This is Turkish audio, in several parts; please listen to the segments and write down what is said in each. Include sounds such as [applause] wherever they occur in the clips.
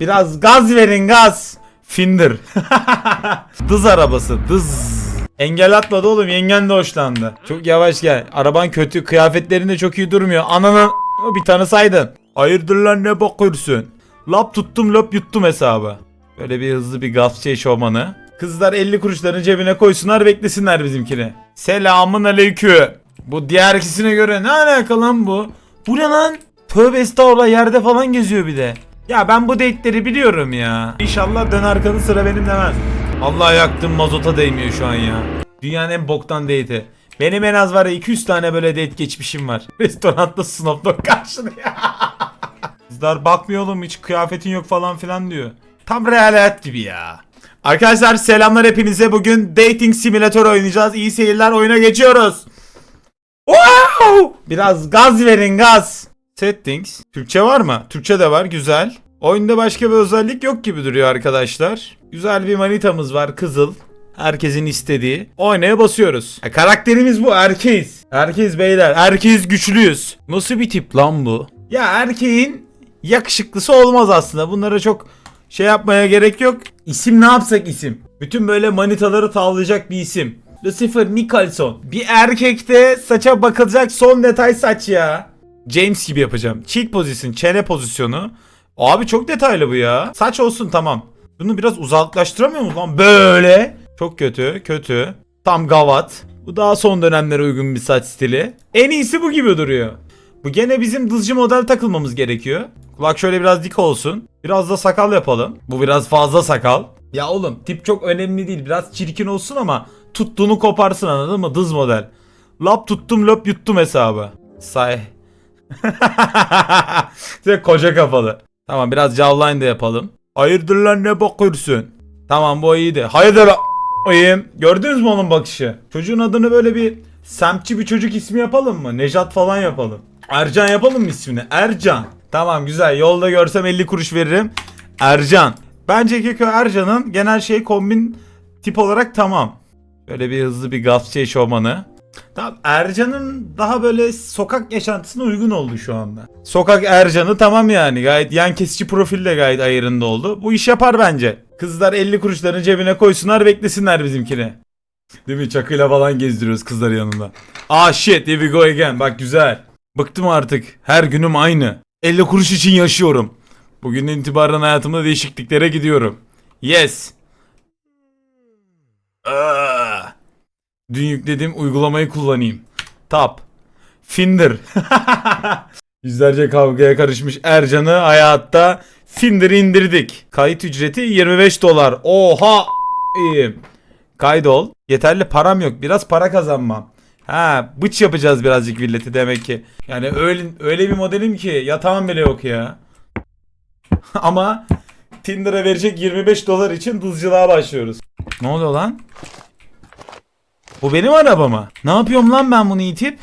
Biraz gaz verin gaz. Finder. [laughs] dız arabası dız. Engel atmadı oğlum yengen de hoşlandı. Çok yavaş gel. Araban kötü kıyafetlerinde çok iyi durmuyor. Ananı bir tane saydın. Hayırdır lan ne bakıyorsun? Lap tuttum lap yuttum hesabı. Böyle bir hızlı bir gazçı eşofmanı. Kızlar 50 kuruşlarını cebine koysunlar beklesinler bizimkini. Selamın aleyküm. Bu diğer ikisine göre ne alaka lan bu? Bu ne lan? Tövbe estağfurullah yerde falan geziyor bir de. Ya ben bu date'leri biliyorum ya. İnşallah dön arkanı sıra benim demez. Allah yaktım mazota değmiyor şu an ya. Dünyanın en boktan date'i. Benim en az var ya 200 tane böyle date geçmişim var. [laughs] Restoranda Dogg karşılıyor. [laughs] Kızlar bakmıyor oğlum hiç kıyafetin yok falan filan diyor. Tam real hayat gibi ya. Arkadaşlar selamlar hepinize. Bugün Dating Simulator oynayacağız. İyi seyirler oyuna geçiyoruz. Wow! Biraz gaz verin gaz. Settings. Türkçe var mı? Türkçe de var güzel. Oyunda başka bir özellik yok gibi duruyor arkadaşlar. Güzel bir manitamız var kızıl. Herkesin istediği. Oynaya basıyoruz. E, karakterimiz bu erkeğiz. Erkeğiz beyler. Erkeğiz güçlüyüz. Nasıl bir tip lan bu? Ya erkeğin yakışıklısı olmaz aslında. Bunlara çok şey yapmaya gerek yok. İsim ne yapsak isim? Bütün böyle manitaları tavlayacak bir isim. Lucifer Nicholson. Bir erkekte saça bakılacak son detay saç ya. James gibi yapacağım. Cheek pozisyon, çene pozisyonu. Abi çok detaylı bu ya. Saç olsun tamam. Bunu biraz uzaklaştıramıyor mu lan? Böyle. Çok kötü, kötü. Tam gavat. Bu daha son dönemlere uygun bir saç stili. En iyisi bu gibi duruyor. Bu gene bizim dızcı model takılmamız gerekiyor. Kulak şöyle biraz dik olsun. Biraz da sakal yapalım. Bu biraz fazla sakal. Ya oğlum tip çok önemli değil. Biraz çirkin olsun ama tuttuğunu koparsın anladın mı? Dız model. Lap tuttum lap yuttum hesabı. Say. [laughs] Sen koca kafalı. Tamam biraz jawline de yapalım. Hayırdır lan ne bakıyorsun? Tamam bu iyiydi. Hayırdır iyiyim. Gördünüz mü onun bakışı? Çocuğun adını böyle bir semtçi bir çocuk ismi yapalım mı? Nejat falan yapalım. Ercan yapalım mı ismini? Ercan. Tamam güzel. Yolda görsem 50 kuruş veririm. Ercan. Bence Keko Ercan'ın genel şey kombin tip olarak tamam. Böyle bir hızlı bir gazeteci eşofmanı. Tamam Ercan'ın daha böyle sokak yaşantısına uygun oldu şu anda. Sokak Ercan'ı tamam yani gayet yan kesici profille gayet ayarında oldu. Bu iş yapar bence. Kızlar 50 kuruşlarını cebine koysunlar beklesinler bizimkini. Değil mi? Çakıyla falan gezdiriyoruz kızlar yanında. Ah shit here we go again. Bak güzel. Bıktım artık. Her günüm aynı. 50 kuruş için yaşıyorum. Bugünden itibaren hayatımda değişikliklere gidiyorum. Yes. Ah. Dün yüklediğim uygulamayı kullanayım. Tap. Finder. [laughs] Yüzlerce kavgaya karışmış Ercan'ı hayatta Finder indirdik. Kayıt ücreti 25 dolar. Oha! İyi. Kaydol. Yeterli param yok. Biraz para kazanmam. Ha, bıç yapacağız birazcık milleti demek ki. Yani öyle öyle bir modelim ki yatağım bile yok ya. [laughs] Ama Tinder'a verecek 25 dolar için dızcılığa başlıyoruz. Ne oluyor lan? Bu benim araba mı? Ne yapıyorum lan ben bunu itip?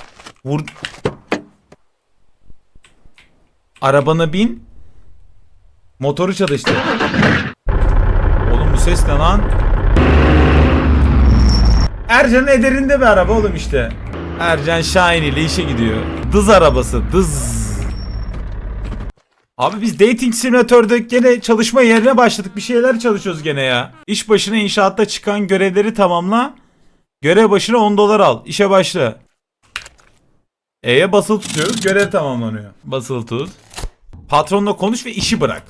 Vur... Arabana bin. Motoru çalıştır. Oğlum bu ses ne lan? Ercan'ın ederinde bir araba oğlum işte. Ercan Şahin ile işe gidiyor. Dız arabası. Dız. Abi biz dating simülatörde gene çalışma yerine başladık. Bir şeyler çalışıyoruz gene ya. İş başına inşaatta çıkan görevleri tamamla. Görev başına 10 dolar al. İşe başla. E'ye basılı tutuyoruz. Görev tamamlanıyor. Basılı tut. Patronla konuş ve işi bırak.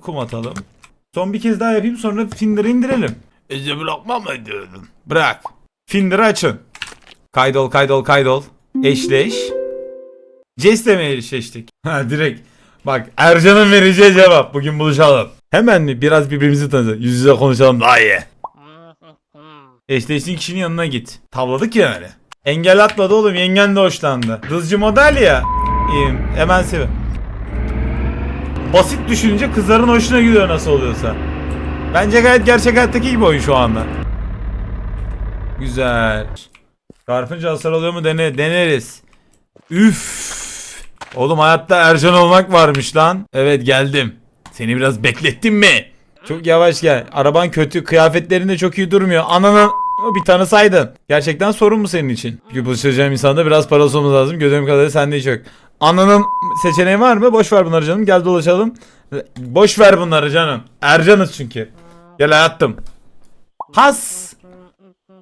Kum atalım. Son bir kez daha yapayım sonra Tinder'ı indirelim. Ece bırakmam mı diyordun? Bırak. Tinder'ı açın. Kaydol kaydol kaydol. Eşleş. Jess'le mi eşleştik? [laughs] Ha direkt. Bak Ercan'ın vereceği cevap. Bugün buluşalım. Hemen mi? Biraz birbirimizi tanıyalım. Yüz yüze konuşalım daha iyi. Eşleştiğin kişinin yanına git. Tavladık ya öyle. Engel atmadı oğlum yengen de hoşlandı. Dızcı model ya. İyiyim. Hemen sev. Basit düşününce kızların hoşuna gidiyor nasıl oluyorsa. Bence gayet gerçek hayattaki gibi oyun şu anda. Güzel. Çarpınca hasar oluyor mu dene deneriz. Üf. Oğlum hayatta Ercan olmak varmış lan. Evet geldim. Seni biraz beklettim mi? Çok yavaş gel. Araban kötü. Kıyafetlerinde çok iyi durmuyor. Ananın bir tane saydın. Gerçekten sorun mu senin için? Çünkü bu söyleyeceğim insanda biraz parası olması lazım. Gördüğüm kadarıyla sende hiç yok. Ananın seçeneği var mı? Boş ver bunları canım. Gel dolaşalım. Boş ver bunları canım. Ercanız çünkü. Gel hayatım. Has.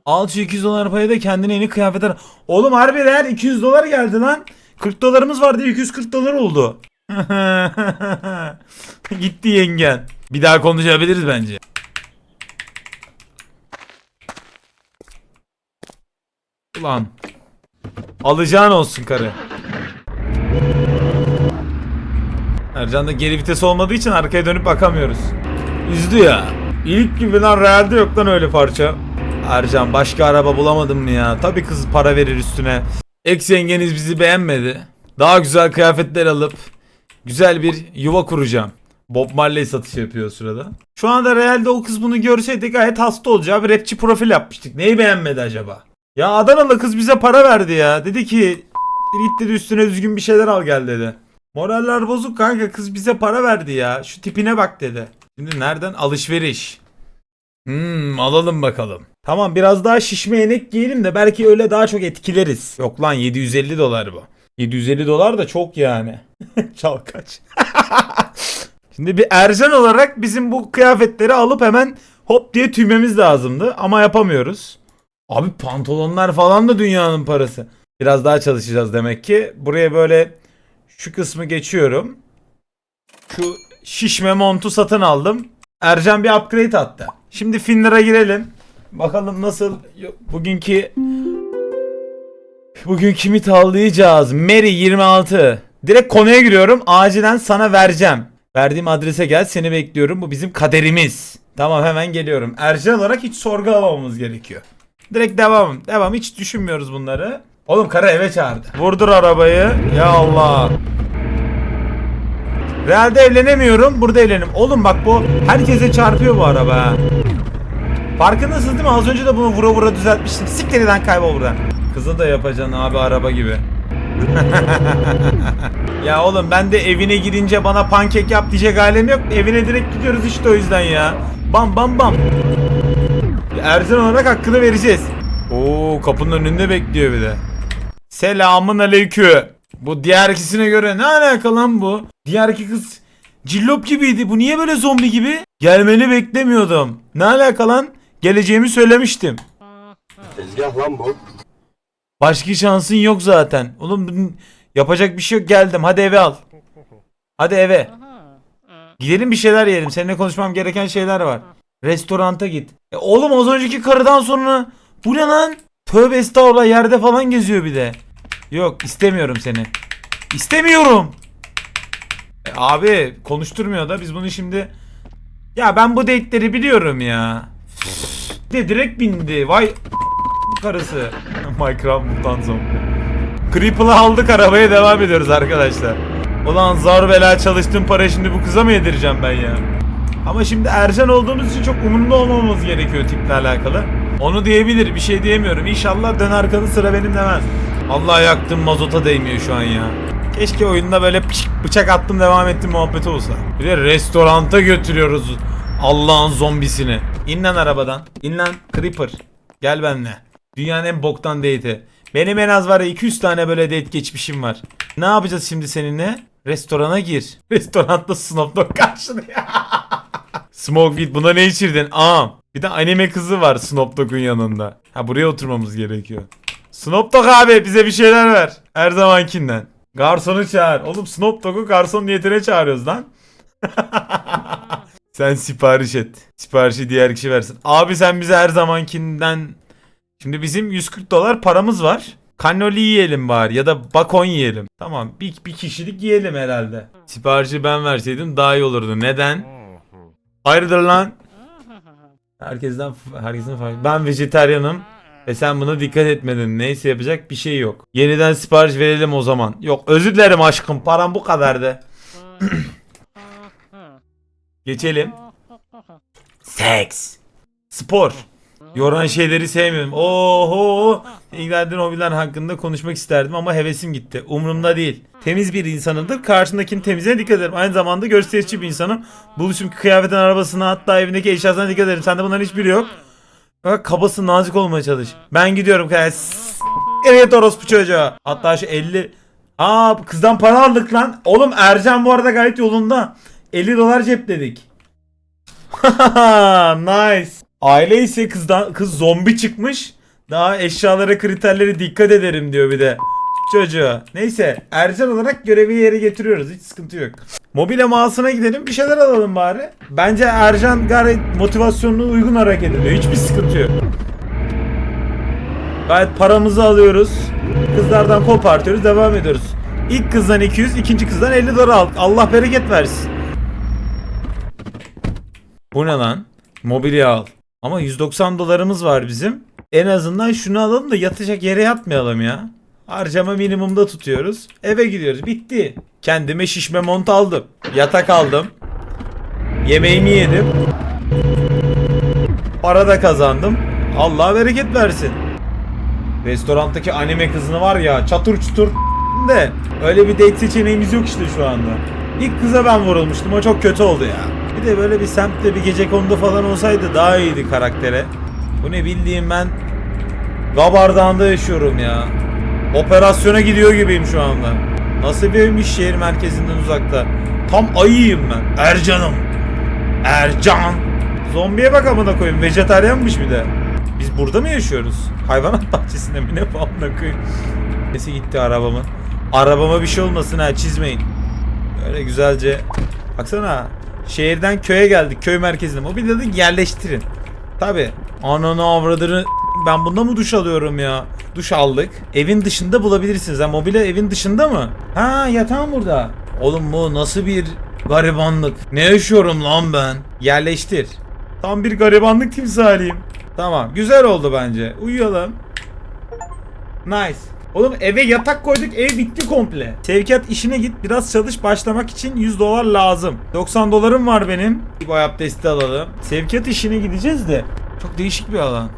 Al şu 200 dolar payı da kendine yeni kıyafetler. Oğlum harbi değer 200 dolar geldi lan. 40 dolarımız vardı 240 dolar oldu. [laughs] Gitti yengen. Bir daha konuşabiliriz bence. Ulan. Alacağın olsun karı. Ercan'da geri vites olmadığı için arkaya dönüp bakamıyoruz. Üzdü ya. İlk gibi lan realde yok lan öyle parça. Ercan başka araba bulamadım mı ya? Tabii kız para verir üstüne. Ex yengeniz bizi beğenmedi. Daha güzel kıyafetler alıp güzel bir yuva kuracağım. Bob Marley satışı yapıyor o sırada. Şu anda realde o kız bunu görseydi gayet hasta olacağı bir rapçi profil yapmıştık. Neyi beğenmedi acaba? Ya Adanalı kız bize para verdi ya. Dedi ki git dedi üstüne düzgün bir şeyler al gel dedi. Moraller bozuk kanka kız bize para verdi ya. Şu tipine bak dedi. Şimdi nereden? Alışveriş. Hmm alalım bakalım. Tamam biraz daha şişme yenek giyelim de belki öyle daha çok etkileriz. Yok lan 750 dolar bu. 750 dolar da çok yani. [laughs] Çal kaç. [laughs] Şimdi bir Ercan olarak bizim bu kıyafetleri alıp hemen hop diye tüymemiz lazımdı ama yapamıyoruz. Abi pantolonlar falan da dünyanın parası. Biraz daha çalışacağız demek ki. Buraya böyle şu kısmı geçiyorum. Şu şişme montu satın aldım. Ercan bir upgrade attı. Şimdi Finler'a girelim. Bakalım nasıl bugünkü Bugün kimi tavlayacağız? Mary 26. Direkt konuya giriyorum. Acilen sana vereceğim. Verdiğim adrese gel seni bekliyorum. Bu bizim kaderimiz. Tamam hemen geliyorum. Ercan olarak hiç sorgulamamamız gerekiyor. Direkt devam. Devam. Hiç düşünmüyoruz bunları. Oğlum kara eve çağırdı. Vurdur arabayı. Ya Allah. Realde evlenemiyorum. Burada evlenim. Oğlum bak bu herkese çarpıyor bu araba. Farkındasınız değil mi? Az önce de bunu vura vura düzeltmiştim. Siktiriden kaybol buradan. Kızı da yapacaksın abi araba gibi. [laughs] ya oğlum ben de evine gidince bana pankek yap diyecek halim yok. Evine direkt gidiyoruz işte o yüzden ya. Bam bam bam. Ercan olarak hakkını vereceğiz. Oo kapının önünde bekliyor bir de. Selamın aleyküm. Bu diğer ikisine göre ne alaka lan bu? Diğer iki kız cillop gibiydi. Bu niye böyle zombi gibi? Gelmeni beklemiyordum. Ne alaka lan? Geleceğimi söylemiştim. Tezgah lan bu. Başka şansın yok zaten. Oğlum yapacak bir şey yok geldim. Hadi eve al. Hadi eve. Gidelim bir şeyler yiyelim. Seninle konuşmam gereken şeyler var. Restoranta git. E oğlum az önceki karıdan sonra bu ne lan? Tövbe estağfurullah yerde falan geziyor bir de. Yok istemiyorum seni. İstemiyorum. E, abi konuşturmuyor da biz bunu şimdi... Ya ben bu date'leri biliyorum ya. De direkt bindi. Vay karısı. [laughs] Minecraft mutant zombi. Creeple'ı aldık arabaya devam ediyoruz arkadaşlar. Ulan zar bela çalıştığım para şimdi bu kıza mı yedireceğim ben ya? Ama şimdi Ercan olduğumuz için çok umurumda olmamamız gerekiyor tiple alakalı. Onu diyebilir bir şey diyemiyorum. İnşallah dön arkanı sıra benim demez. Allah yaktım mazota değmiyor şu an ya. Keşke oyunda böyle bıçak attım devam ettim muhabbeti olsa. Bir de restoranta götürüyoruz Allah'ın zombisini. İn lan arabadan. İn lan Creeper. Gel benimle. Dünyanın en boktan date'i. Benim en az var ya 200 tane böyle date geçmişim var. Ne yapacağız şimdi seninle? Restorana gir. [laughs] Restoranda Dogg karşılıyor. [laughs] Smoke Weed buna ne içirdin? Aa. Bir de anime kızı var Snoop Dogg'un yanında. Ha buraya oturmamız gerekiyor. Snoop Dogg abi bize bir şeyler ver. Her zamankinden. Garsonu çağır. Oğlum Snoop Dogg'u garson niyetine çağırıyoruz lan. [laughs] sen sipariş et. Siparişi diğer kişi versin. Abi sen bize her zamankinden... Şimdi bizim 140 dolar paramız var. Cannoli yiyelim bari ya da bakon yiyelim. Tamam bir, bir kişilik yiyelim herhalde. Siparişi ben verseydim daha iyi olurdu. Neden? Hayırdır lan? Herkesten herkesin farkı. Ben vejetaryenim ve sen buna dikkat etmedin. Neyse yapacak bir şey yok. Yeniden sipariş verelim o zaman. Yok özür dilerim aşkım. Param bu kadardı. [clears throat] Geçelim. Seks. Spor. Yoran şeyleri sevmiyorum. Oho. İlgilendiren hobiler hakkında konuşmak isterdim ama hevesim gitti. Umurumda değil. Temiz bir insanımdır. Karşındakinin temizliğine dikkat ederim. Aynı zamanda gösterişçi bir insanım. Buluşum kıyafetin arabasına hatta evindeki eşyasına dikkat ederim. Sende bunların hiçbiri yok. Bak kabası nazik olmaya çalış. Ben gidiyorum. Evet orospu çocuğa. Hatta şu 50 Aa kızdan para aldık lan. Oğlum Ercan bu arada gayet yolunda. 50 dolar cepledik. [laughs] nice. Aile ise kızdan kız zombi çıkmış. Daha eşyalara kriterlere dikkat ederim diyor bir de. Çocuğa. Neyse Ercan olarak görevi yere getiriyoruz. Hiç sıkıntı yok. Mobile mağazasına gidelim bir şeyler alalım bari. Bence Ercan gayet motivasyonuna uygun hareket ediyor. Hiçbir sıkıntı yok. Gayet paramızı alıyoruz. Kızlardan kopartıyoruz. Devam ediyoruz. İlk kızdan 200, ikinci kızdan 50 dolar aldık. Allah bereket versin. Bu ne lan? Mobilya al. Ama 190 dolarımız var bizim. En azından şunu alalım da yatacak yere yatmayalım ya. Harcama minimumda tutuyoruz. Eve gidiyoruz. Bitti. Kendime şişme mont aldım. Yatak aldım. Yemeğimi yedim. Para da kazandım. Allah bereket versin. Restorandaki anime kızını var ya çatır çutur [laughs] de öyle bir date seçeneğimiz yok işte şu anda. İlk kıza ben vurulmuştum o çok kötü oldu ya. Bir de böyle bir semtte bir gece konuda falan olsaydı daha iyiydi karaktere. Bu ne bildiğim ben Gabardağ'da yaşıyorum ya. Operasyona gidiyor gibiyim şu anda. Nasıl bir evmiş şehir merkezinden uzakta. Tam ayıyım ben. Ercan'ım. Ercan. Zombiye bak amına koyayım. Vejetaryenmiş bir de. Biz burada mı yaşıyoruz? Hayvanat bahçesinde mi ne da koyayım. Nesi gitti arabamın. Arabama bir şey olmasın ha çizmeyin. Böyle güzelce. Baksana. Şehirden köye geldik. Köy merkezine. Mobilya dedik yerleştirin. Tabi. Ananı avradını. Ben bunda mı duş alıyorum ya? Duş aldık. Evin dışında bulabilirsiniz. Ha mobilya evin dışında mı? Ha yatağım burada. Oğlum bu nasıl bir garibanlık? Ne yaşıyorum lan ben? Yerleştir. Tam bir garibanlık timsaliyim. Tamam. Güzel oldu bence. Uyuyalım. Nice. Oğlum eve yatak koyduk ev bitti komple. Sevkiyat işine git biraz çalış başlamak için 100 dolar lazım. 90 dolarım var benim. Boy abdesti alalım. Sevkiyat işine gideceğiz de. Çok değişik bir alan.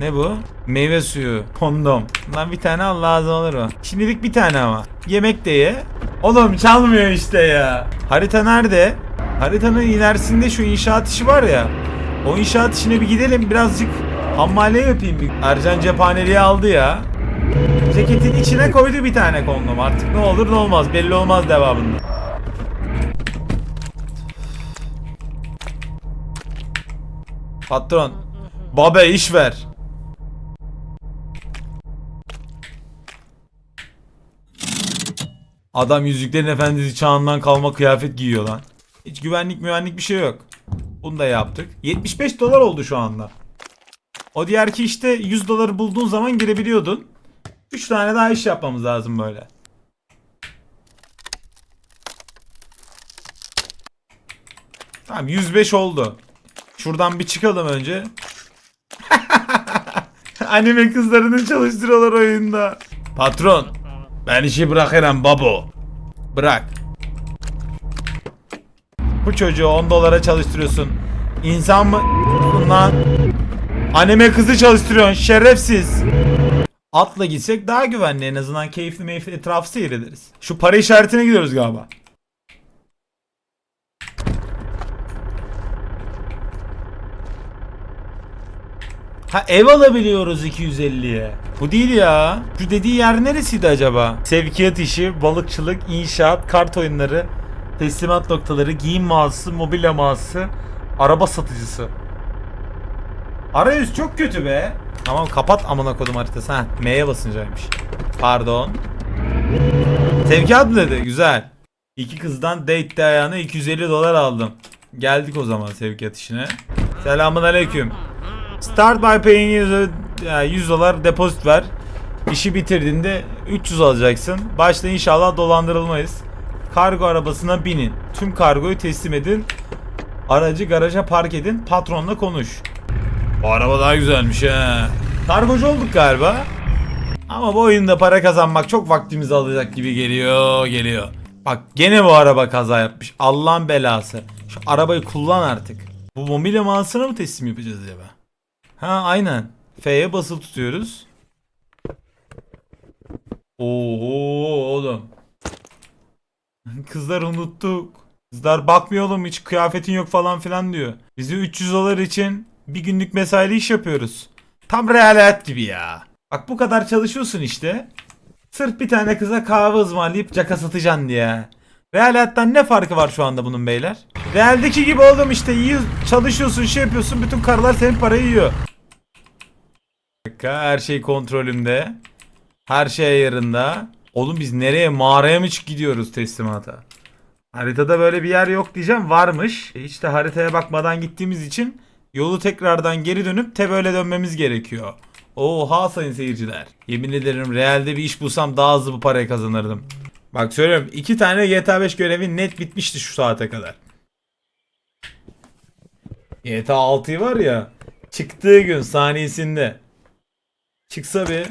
Ne bu? Meyve suyu. Kondom. Lan bir tane al lazım olur mu? Şimdilik bir tane ama. Yemek de ye. Oğlum çalmıyor işte ya. Harita nerede? Haritanın ilerisinde şu inşaat işi var ya. O inşaat işine bir gidelim birazcık hammale yapayım. Bir. Ercan cephaneliği aldı ya. Ceketin içine koydu bir tane kondom. Artık ne olur ne olmaz belli olmaz devamında. Patron. Baba iş ver. Adam Yüzüklerin Efendisi çağından kalma kıyafet giyiyor lan. Hiç güvenlik müvenlik bir şey yok. Bunu da yaptık. 75 dolar oldu şu anda. O diğer ki işte 100 doları bulduğun zaman girebiliyordun. 3 tane daha iş yapmamız lazım böyle. Tamam 105 oldu. Şuradan bir çıkalım önce. [laughs] Anime kızlarını çalıştırıyorlar oyunda. Patron. Ben işi bırakırım babo. Bırak. Bu çocuğu 10 dolara çalıştırıyorsun. İnsan mı? Lan. Anime kızı çalıştırıyorsun şerefsiz. Atla gitsek daha güvenli en azından keyifli meyifli etrafı seyrederiz. Şu para işaretine gidiyoruz galiba. Ha ev alabiliyoruz 250'ye. Bu değil ya. Şu dediği yer neresiydi acaba? Sevkiyat işi, balıkçılık, inşaat, kart oyunları, teslimat noktaları, giyim mağazası, mobilya mağazası, araba satıcısı. Arayüz çok kötü be. Tamam kapat amına kodum haritası. Ha M'ye basıncaymış. Pardon. Sevkiyat mı dedi? Güzel. İki kızdan date ayağına 250 dolar aldım. Geldik o zaman sevkiyat işine. Selamun aleyküm. Start by paying 100, yani 100 dolar depozit ver. İşi bitirdiğinde 300 alacaksın. Başta inşallah dolandırılmayız. Kargo arabasına binin. Tüm kargoyu teslim edin. Aracı garaja park edin. Patronla konuş. Bu araba daha güzelmiş he. Kargocu olduk galiba. Ama bu oyunda para kazanmak çok vaktimizi alacak gibi geliyor, geliyor. Bak gene bu araba kaza yapmış. Allah'ın belası. Şu arabayı kullan artık. Bu mobilya mağazasına mı teslim yapacağız acaba? Ha aynen. F'ye basılı tutuyoruz. Oho oğlum. [laughs] Kızlar unuttuk. Kızlar bakmıyor oğlum hiç kıyafetin yok falan filan diyor. Bizi 300 dolar için bir günlük mesaili iş yapıyoruz. Tam real hayat gibi ya. Bak bu kadar çalışıyorsun işte. Sırf bir tane kıza kahve ısmarlayıp caka satacaksın diye. Real hayattan ne farkı var şu anda bunun beyler? Real'deki gibi oğlum işte iyi çalışıyorsun şey yapıyorsun bütün karılar senin parayı yiyor. Her şey kontrolümde. Her şey yerinde. Oğlum biz nereye mağaraya mı çık gidiyoruz teslimata? Haritada böyle bir yer yok diyeceğim varmış. E işte haritaya bakmadan gittiğimiz için yolu tekrardan geri dönüp te böyle dönmemiz gerekiyor. Oha sayın seyirciler. Yemin ederim realde bir iş bulsam daha hızlı bu parayı kazanırdım. Bak söylüyorum iki tane GTA 5 görevi net bitmişti şu saate kadar. GTA 6'yı var ya çıktığı gün saniyesinde çıksa bir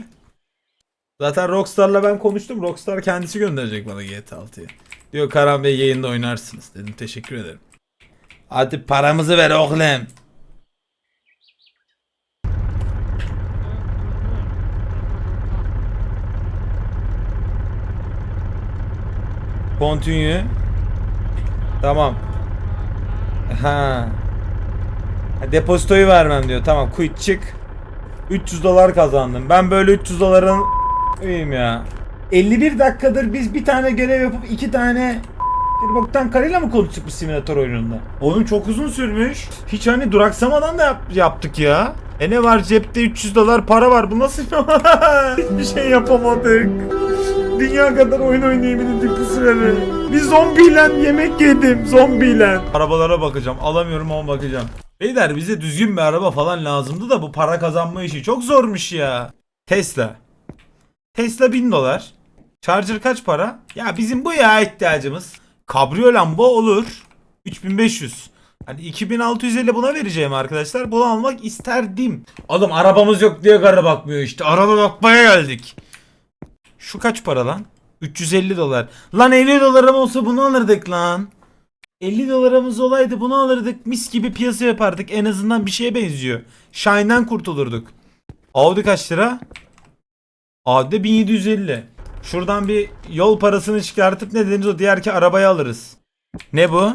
Zaten Rockstar'la ben konuştum. Rockstar kendisi gönderecek bana GTA 6'yı. Diyor Karan Bey yayında oynarsınız. Dedim teşekkür ederim. Hadi paramızı ver oğlum. Continue. Tamam. Ha. Depozitoyu vermem diyor. Tamam quit çık. 300 dolar kazandım. Ben böyle 300 doların iyiyim ya. 51 dakikadır biz bir tane görev yapıp iki tane bir boktan karıyla mı konuştuk bu simülatör oyununda? Oyun çok uzun sürmüş. Hiç hani duraksamadan da yap- yaptık ya. E ne var cepte 300 dolar para var. Bu nasıl? [laughs] Hiçbir şey yapamadık. Dünya kadar oyun oynayabildik bu sürede. Bir zombiyle yemek yedim. Zombiyle. Arabalara bakacağım. Alamıyorum ama bakacağım. Beyler bize düzgün bir araba falan lazımdı da bu para kazanma işi çok zormuş ya. Tesla. Tesla 1000 dolar. Charger kaç para? Ya bizim bu ya ihtiyacımız. Kabrio lamba olur. 3500. Hani 2650 buna vereceğim arkadaşlar. Bunu almak isterdim. Oğlum arabamız yok diye kara bakmıyor işte. Araba bakmaya geldik. Şu kaç para lan? 350 dolar. Lan 50 dolarım olsa bunu alırdık lan. 50 dolarımız olaydı bunu alırdık. Mis gibi piyasa yapardık. En azından bir şeye benziyor. Shine'den kurtulurduk. Audi kaç lira? Audi 1750. Şuradan bir yol parasını çıkartıp ne dediniz o diğer ki arabayı alırız. Ne bu?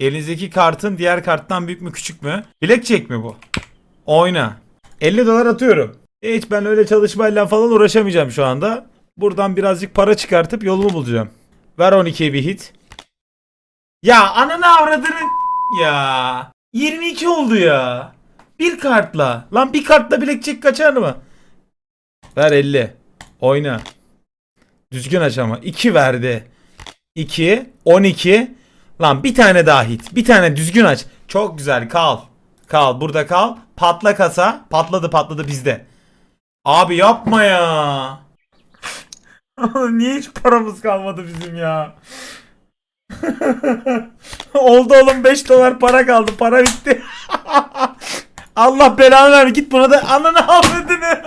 Elinizdeki kartın diğer karttan büyük mü küçük mü? Blackjack mi bu? Oyna. 50 dolar atıyorum. Hiç ben öyle çalışmayla falan uğraşamayacağım şu anda. Buradan birazcık para çıkartıp yolunu bulacağım. Ver 12'ye bir hit. Ya ananı avradını [laughs] ya. 22 oldu ya. Bir kartla. Lan bir kartla blackjack kaçar mı? Ver 50. Oyna. Düzgün aç ama. 2 verdi. 2. 12. Lan bir tane daha hit. Bir tane düzgün aç. Çok güzel kal. Kal burada kal. Patla kasa. Patladı patladı bizde. Abi yapma ya. [laughs] Niye hiç paramız kalmadı bizim ya? [laughs] Oldu oğlum 5 dolar para kaldı. Para bitti. [laughs] Allah belanı ver. Git buna da ananı avradını.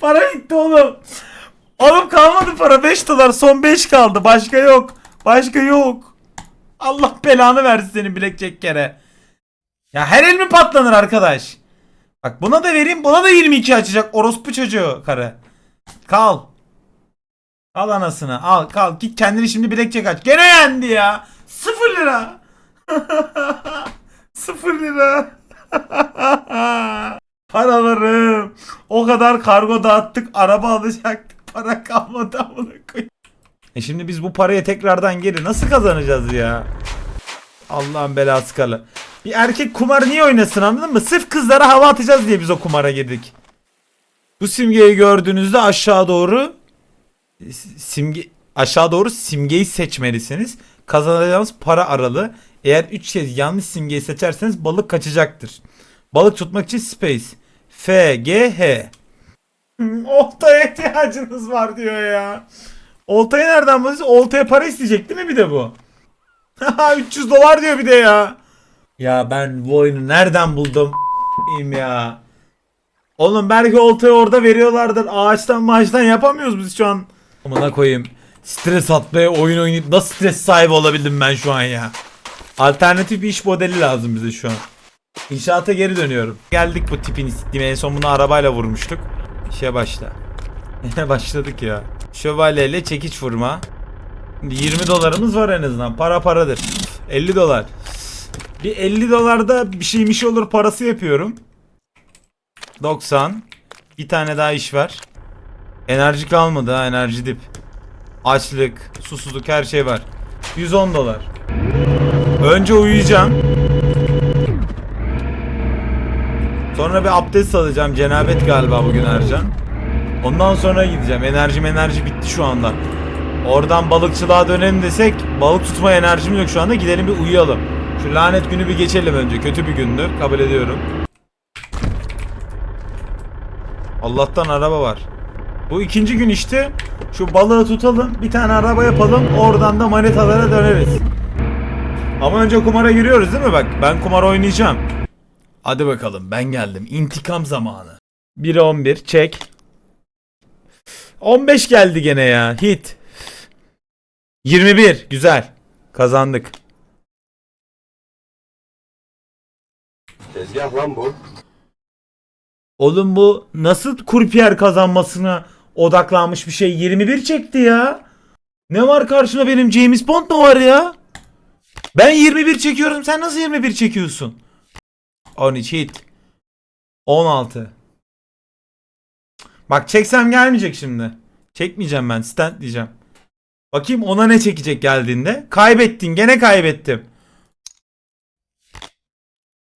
para bitti oğlum. Oğlum kalmadı para 5 dolar. Son 5 kaldı. Başka yok. Başka yok. Allah belanı versin senin blackjack kere. Ya her el mi patlanır arkadaş? Bak buna da vereyim. Buna da 22 açacak. Orospu çocuğu karı. Kal. Al anasını. Al kal. Git kendini şimdi blackjack aç. Gene yendi ya. 0 lira. [laughs] 0 lira. [laughs] Paralarım. O kadar kargo dağıttık. Araba alacaktık. Para kalmadı amına koyayım. E şimdi biz bu parayı tekrardan geri nasıl kazanacağız ya? Allah'ın belası kalı. Bir erkek kumar niye oynasın anladın mı? Sırf kızlara hava atacağız diye biz o kumara girdik. Bu simgeyi gördüğünüzde aşağı doğru simge aşağı doğru simgeyi seçmelisiniz. Kazanacağınız para aralığı. Eğer 3 kez yanlış simgeyi seçerseniz balık kaçacaktır. Balık tutmak için space. F G H. [laughs] Oltaya ihtiyacınız var diyor ya. Oltayı nereden buluyorsun? Oltaya para isteyecek değil mi bir de bu? [laughs] 300 dolar diyor bir de ya. Ya ben bu oyunu nereden buldum? İyiyim ya. Oğlum belki oltayı orada veriyorlardır. Ağaçtan maaştan yapamıyoruz biz şu an. Amına koyayım. Stres atmaya oyun oynayıp nasıl stres sahibi olabildim ben şu an ya. Alternatif bir iş modeli lazım bize şu an. İnşaata geri dönüyorum. Geldik bu tipin istediğim en son bunu arabayla vurmuştuk. İşe başla. [laughs] Başladık ya. Şövalyeyle çekiç vurma. 20 dolarımız var en azından. Para paradır. 50 dolar. Bir 50 dolarda bir şeymiş olur parası yapıyorum. 90. Bir tane daha iş var. Enerji kalmadı ha enerji dip. Açlık, susuzluk her şey var. 110 dolar. Önce uyuyacağım. Sonra bir abdest alacağım. Cenabet galiba bugün Ercan. Ondan sonra gideceğim. Enerjim enerji bitti şu anda. Oradan balıkçılığa dönelim desek balık tutma enerjim yok şu anda. Gidelim bir uyuyalım. Şu lanet günü bir geçelim önce. Kötü bir gündü. Kabul ediyorum. Allah'tan araba var. Bu ikinci gün işte. Şu balığı tutalım. Bir tane araba yapalım. Oradan da manitalara döneriz. Ama önce kumara giriyoruz değil mi bak? Ben kumar oynayacağım. Hadi bakalım ben geldim. İntikam zamanı. 1'e 11 çek. 15 geldi gene ya. Hit. 21 güzel. Kazandık. Tezgah lan bu. Oğlum bu nasıl kurpiyer kazanmasına odaklanmış bir şey 21 çekti ya. Ne var karşına benim James Bond mu var ya? Ben 21 çekiyorum sen nasıl 21 çekiyorsun? 13 hit. 16. Bak çeksem gelmeyecek şimdi. Çekmeyeceğim ben stand diyeceğim. Bakayım ona ne çekecek geldiğinde. Kaybettin gene kaybettim.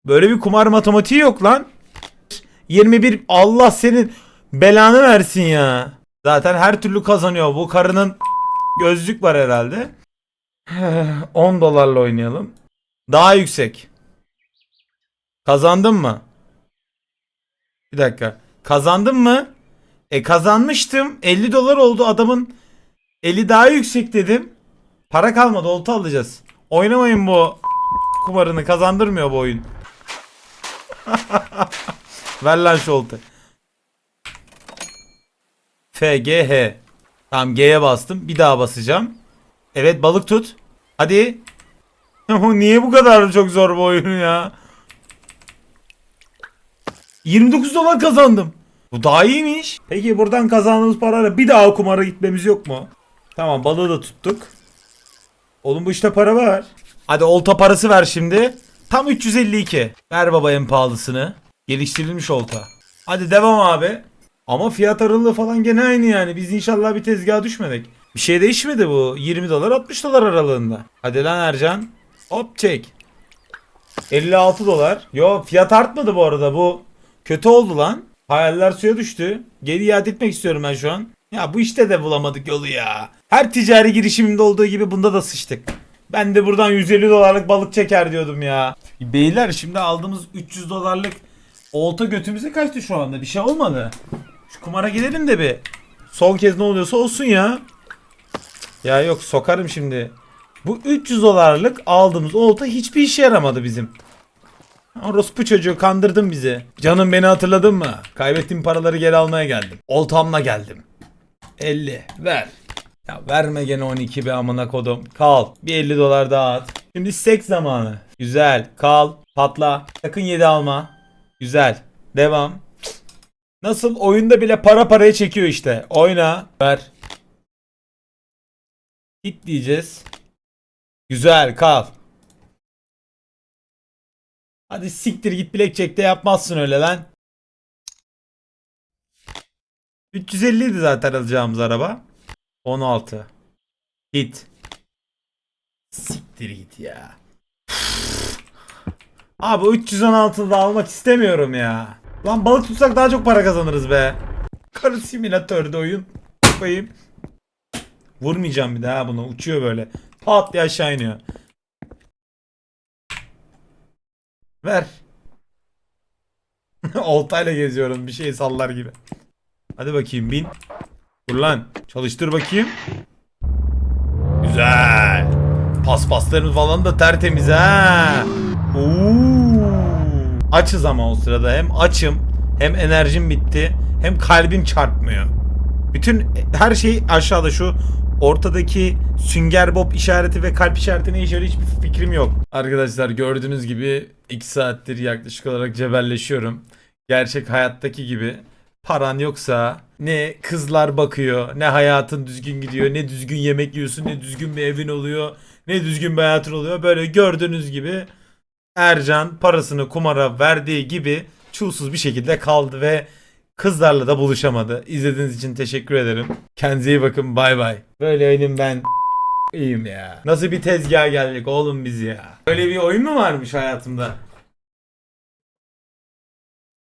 Böyle bir kumar matematiği yok lan. 21 Allah senin belanı versin ya. Zaten her türlü kazanıyor. Bu karının gözlük var herhalde. [sighs] 10 dolarla oynayalım. Daha yüksek. Kazandın mı? Bir dakika. Kazandın mı? E kazanmıştım. 50 dolar oldu adamın. 50 daha yüksek dedim. Para kalmadı. Olta alacağız. Oynamayın bu kumarını. Kazandırmıyor bu oyun. [laughs] Ver lan şu olta. F, G, H. Tamam G'ye bastım. Bir daha basacağım. Evet balık tut. Hadi. [laughs] Niye bu kadar çok zor bu oyun ya? 29 dolar kazandım. Bu daha iyiymiş. Peki buradan kazandığımız parayla bir daha kumara gitmemiz yok mu? Tamam balığı da tuttuk. Oğlum bu işte para var. Hadi olta parası ver şimdi. Tam 352. Ver baba en pahalısını. Geliştirilmiş olta. Hadi devam abi. Ama fiyat aralığı falan gene aynı yani. Biz inşallah bir tezgaha düşmedik. Bir şey değişmedi bu. 20 dolar 60 dolar aralığında. Hadi lan Ercan. Hop çek. 56 dolar. Yo fiyat artmadı bu arada bu. Kötü oldu lan. Hayaller suya düştü. Geri iade etmek istiyorum ben şu an. Ya bu işte de bulamadık yolu ya. Her ticari girişimimde olduğu gibi bunda da sıçtık. Ben de buradan 150 dolarlık balık çeker diyordum ya. Beyler şimdi aldığımız 300 dolarlık olta götümüze kaçtı şu anda. Bir şey olmadı. Şu kumara gidelim de bir. Son kez ne oluyorsa olsun ya. Ya yok sokarım şimdi. Bu 300 dolarlık aldığımız olta hiçbir işe yaramadı bizim. Orospu çocuğu kandırdın bizi. Canım beni hatırladın mı? Kaybettiğim paraları geri almaya geldim. Oltamla geldim. 50 ver. Ya verme gene 12 be amına kodum. Kal. Bir 50 dolar daha at. Şimdi seks zamanı. Güzel. Kal. Patla. Sakın 7 alma. Güzel. Devam. Nasıl oyunda bile para paraya çekiyor işte. Oyna. Ver. Hit diyeceğiz. Güzel kal. Hadi siktir git Blackjack'te yapmazsın öyle lan. 350 idi zaten alacağımız araba. 16. Hit. Siktir git ya. Abi 316'da almak istemiyorum ya. Lan balık tutsak daha çok para kazanırız be. Karı simülatörde oyun. Koyayım. Vurmayacağım bir daha bunu. Uçuyor böyle. Pat diye aşağı iniyor. Ver. [laughs] Oltayla geziyorum bir şey sallar gibi. Hadi bakayım bin. Dur lan. Çalıştır bakayım. Güzel. Paspaslarımız falan da tertemiz ha. Açız ama o sırada hem açım hem enerjim bitti hem kalbim çarpmıyor. Bütün her şey aşağıda şu ortadaki sünger bob işareti ve kalp işareti ne işe hiçbir fikrim yok. Arkadaşlar gördüğünüz gibi 2 saattir yaklaşık olarak cebelleşiyorum. Gerçek hayattaki gibi paran yoksa ne kızlar bakıyor, ne hayatın düzgün gidiyor, ne düzgün yemek yiyorsun, ne düzgün bir evin oluyor, ne düzgün bir hayatın oluyor. Böyle gördüğünüz gibi Ercan parasını kumara verdiği gibi çulsuz bir şekilde kaldı ve Kızlarla da buluşamadı. İzlediğiniz için teşekkür ederim. Kendinize iyi bakın. Bay bay. Böyle oyunum ben iyiyim ya. Nasıl bir tezgaha geldik oğlum biz ya. Böyle bir oyun mu varmış hayatımda?